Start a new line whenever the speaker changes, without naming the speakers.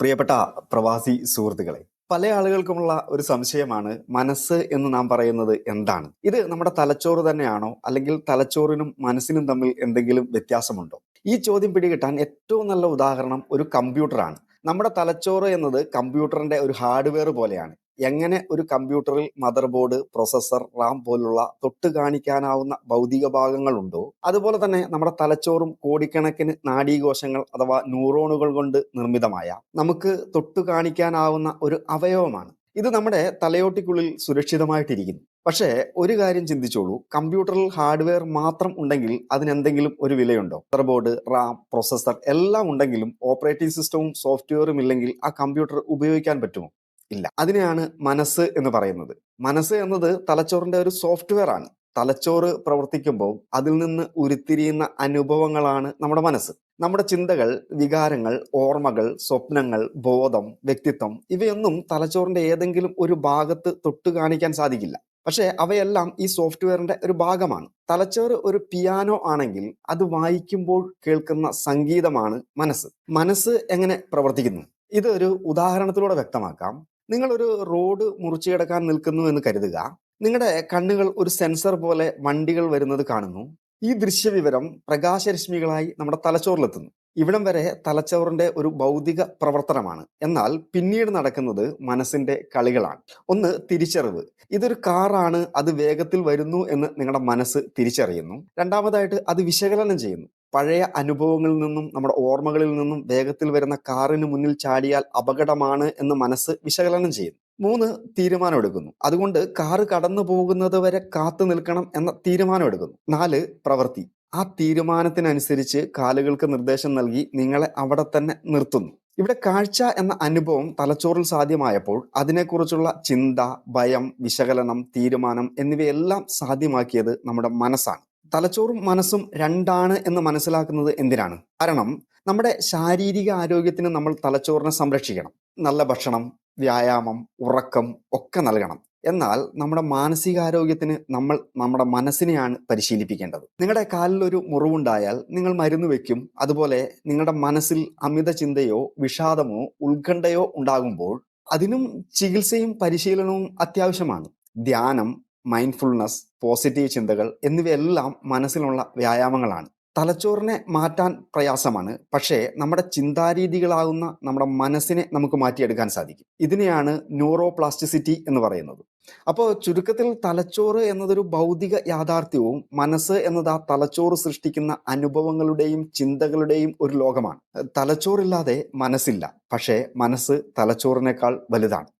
പ്രിയപ്പെട്ട പ്രവാസി സുഹൃത്തുക്കളെ പല ആളുകൾക്കുമുള്ള ഒരു സംശയമാണ് മനസ്സ് എന്ന് നാം പറയുന്നത് എന്താണ്? ഇത് നമ്മുടെ തലച്ചോറ് തന്നെയാണോ? അല്ലെങ്കിൽ തലച്ചോറിനും മനസ്സിനും തമ്മിൽ എന്തെങ്കിലും വ്യത്യാസമുണ്ടോ? ഈ ചോദ്യം പിടികിട്ടാൻ ഏറ്റവും നല്ല ഉദാഹരണം ഒരു കമ്പ്യൂട്ടറാണ്. നമ്മുടെ തലച്ചോറ് എന്നത് കമ്പ്യൂട്ടറിന്റെ ഒരു ഹാർഡ്വെയർ പോലെയാണ്. എങ്ങനെ ഒരു കമ്പ്യൂട്ടറിൽ മദർ ബോർഡ് പ്രൊസസ്സർ റാം പോലുള്ള തൊട്ട് കാണിക്കാനാവുന്ന ഭൗതിക ഭാഗങ്ങളുണ്ടോ? അതുപോലെ തന്നെ നമ്മുടെ തലച്ചോറും കോടിക്കണക്കിന് നാഡീകോശങ്ങൾ അഥവാ ന്യൂറോണുകൾ കൊണ്ട് നിർമ്മിതമായ നമുക്ക് തൊട്ട് കാണിക്കാനാവുന്ന ഒരു അവയവമാണ്. ഇത് നമ്മുടെ തലയോട്ടിക്കുള്ളിൽ സുരക്ഷിതമായിട്ടിരിക്കുന്നു. പക്ഷേ ഒരു കാര്യം ചിന്തിച്ചോളൂ. കമ്പ്യൂട്ടറിൽ ഹാർഡ്വെയർ മാത്രം ഉണ്ടെങ്കിൽ അതിനെന്തെങ്കിലും ഒരു വിലയുണ്ടോ? മദർ ബോർഡ് റാം പ്രൊസസ്സർ എല്ലാം ഉണ്ടെങ്കിലും ഓപ്പറേറ്റിംഗ് സിസ്റ്റവും സോഫ്റ്റ്വെയറും ഇല്ലെങ്കിൽ ആ കമ്പ്യൂട്ടർ ഉപയോഗിക്കാൻ പറ്റുമോ? ഇല്ല. അതിനെയാണ് മനസ്സ് എന്ന് പറയുന്നത്. മനസ്സ് എന്നത് തലച്ചോറിന്റെ ഒരു സോഫ്റ്റ്വെയർ ആണ്. തലച്ചോറ് പ്രവർത്തിക്കുമ്പോൾ അതിൽ നിന്ന് ഉരുത്തിരിയുന്ന അനുഭവങ്ങളാണ് നമ്മുടെ മനസ്സ്. നമ്മുടെ ചിന്തകൾ വികാരങ്ങൾ ഓർമ്മകൾ സ്വപ്നങ്ങൾ ബോധം വ്യക്തിത്വം ഇവയൊന്നും തലച്ചോറിന്റെ ഏതെങ്കിലും ഒരു ഭാഗത്ത് തൊട്ട് കാണിക്കാൻ സാധിക്കില്ല. പക്ഷേ അവയെല്ലാം ഈ സോഫ്റ്റ്വെയറിന്റെ ഒരു ഭാഗമാണ്. തലച്ചോറ് ഒരു പിയാനോ ആണെങ്കിൽ അത് വായിക്കുമ്പോൾ കേൾക്കുന്ന സംഗീതമാണ് മനസ്സ്. മനസ്സ് എങ്ങനെ പ്രവർത്തിക്കുന്നു? ഇതൊരു ഉദാഹരണത്തിലൂടെ വ്യക്തമാക്കാം. നിങ്ങൾ ഒരു റോഡ് മുറിച്ചു കിടക്കാൻ നിൽക്കുന്നു എന്ന് കരുതുക. നിങ്ങളുടെ കണ്ണുകൾ ഒരു സെൻസർ പോലെ വണ്ടികൾ വരുന്നത് കാണുന്നു. ഈ ദൃശ്യവിവരം പ്രകാശരശ്മികളായി നമ്മുടെ തലച്ചോറിലെത്തുന്നു. ഇവിടം വരെ തലച്ചോറിന്റെ ഒരു ഭൗതിക പ്രവർത്തനമാണ്. എന്നാൽ പിന്നീട് നടക്കുന്നത് മനസ്സിന്റെ കളികളാണ്. ഒന്ന് തിരിച്ചറിവ്. ഇതൊരു കാറാണ് അത് വേഗത്തിൽ വരുന്നു എന്ന് നിങ്ങളുടെ മനസ്സ് തിരിച്ചറിയുന്നു. രണ്ടാമതായിട്ട് അത് വിശകലനം ചെയ്യുന്നു. പഴയ അനുഭവങ്ങളിൽ നിന്നും നമ്മുടെ ഓർമ്മകളിൽ നിന്നും വേഗത്തിൽ വരുന്ന കാറിന് മുന്നിൽ ചാടിയാൽ അപകടമാണ് എന്ന് മനസ്സ് വിശകലനം ചെയ്യുന്നു. മൂന്ന് തീരുമാനം എടുക്കുന്നു അതുകൊണ്ട് കാറ് കടന്നു പോകുന്നത് വരെ കാത്തു നിൽക്കണം എന്ന തീരുമാനം എടുക്കുന്നു നാല് പ്രവൃത്തി. ആ തീരുമാനത്തിനനുസരിച്ച് കാലുകൾക്ക് നിർദ്ദേശം നൽകി നിങ്ങളെ അവിടെ തന്നെ നിർത്തുന്നു. ഇവിടെ കാഴ്ച എന്ന അനുഭവം തലച്ചോറിൽ സാധ്യമായപ്പോൾ അതിനെക്കുറിച്ചുള്ള ചിന്ത ഭയം വിശകലനം തീരുമാനം എന്നിവയെല്ലാം സാധ്യമാക്കിയത് നമ്മുടെ മനസ്സാണ്. തലച്ചോറും മനസ്സും രണ്ടാണ് എന്ന് മനസ്സിലാക്കുന്നത് എന്തിനാണ്? കാരണം നമ്മുടെ ശാരീരിക ആരോഗ്യത്തിന് നമ്മൾ തലച്ചോറിനെ സംരക്ഷിക്കണം. നല്ല ഭക്ഷണം വ്യായാമം ഉറക്കം ഒക്കെ നൽകണം. എന്നാൽ നമ്മുടെ മാനസികാരോഗ്യത്തിന് നമ്മൾ നമ്മുടെ മനസ്സിനെയാണ് പരിശീലിപ്പിക്കേണ്ടത്. നിങ്ങളുടെ കാലിൽ ഒരു മുറിവുണ്ടായാൽ നിങ്ങൾ മരുന്ന് വെക്കും. അതുപോലെ നിങ്ങളുടെ മനസ്സിൽ അമിത ചിന്തയോ വിഷാദമോ ഉത്കണ്ഠയോ ഉണ്ടാകുമ്പോൾ അതിനും ചികിത്സയും പരിശീലനവും അത്യാവശ്യമാണ്. ധ്യാനം മൈൻഡ്ഫുൾനെസ് പോസിറ്റീവ് ചിന്തകൾ എന്നിവയെല്ലാം മനസ്സിലുള്ള വ്യായാമങ്ങളാണ്. തലച്ചോറിനെ മാറ്റാൻ പ്രയാസമാണ്. പക്ഷേ നമ്മുടെ ചിന്താരീതികളാകുന്ന നമ്മുടെ മനസ്സിനെ നമുക്ക് മാറ്റിയെടുക്കാൻ സാധിക്കും. ഇതിനെയാണ് ന്യൂറോ പ്ലാസ്റ്റിസിറ്റി എന്ന് പറയുന്നത്. അപ്പോൾ ചുരുക്കത്തിൽ തലച്ചോറ് എന്നതൊരു ഭൗതിക യാഥാർത്ഥ്യവും മനസ്സ് എന്നത് ആ തലച്ചോറ് സൃഷ്ടിക്കുന്ന അനുഭവങ്ങളുടെയും ചിന്തകളുടെയും ഒരു ലോകമാണ്. തലച്ചോറില്ലാതെ മനസ്സില്ല. പക്ഷേ മനസ്സ് തലച്ചോറിനേക്കാൾ വലുതാണ്.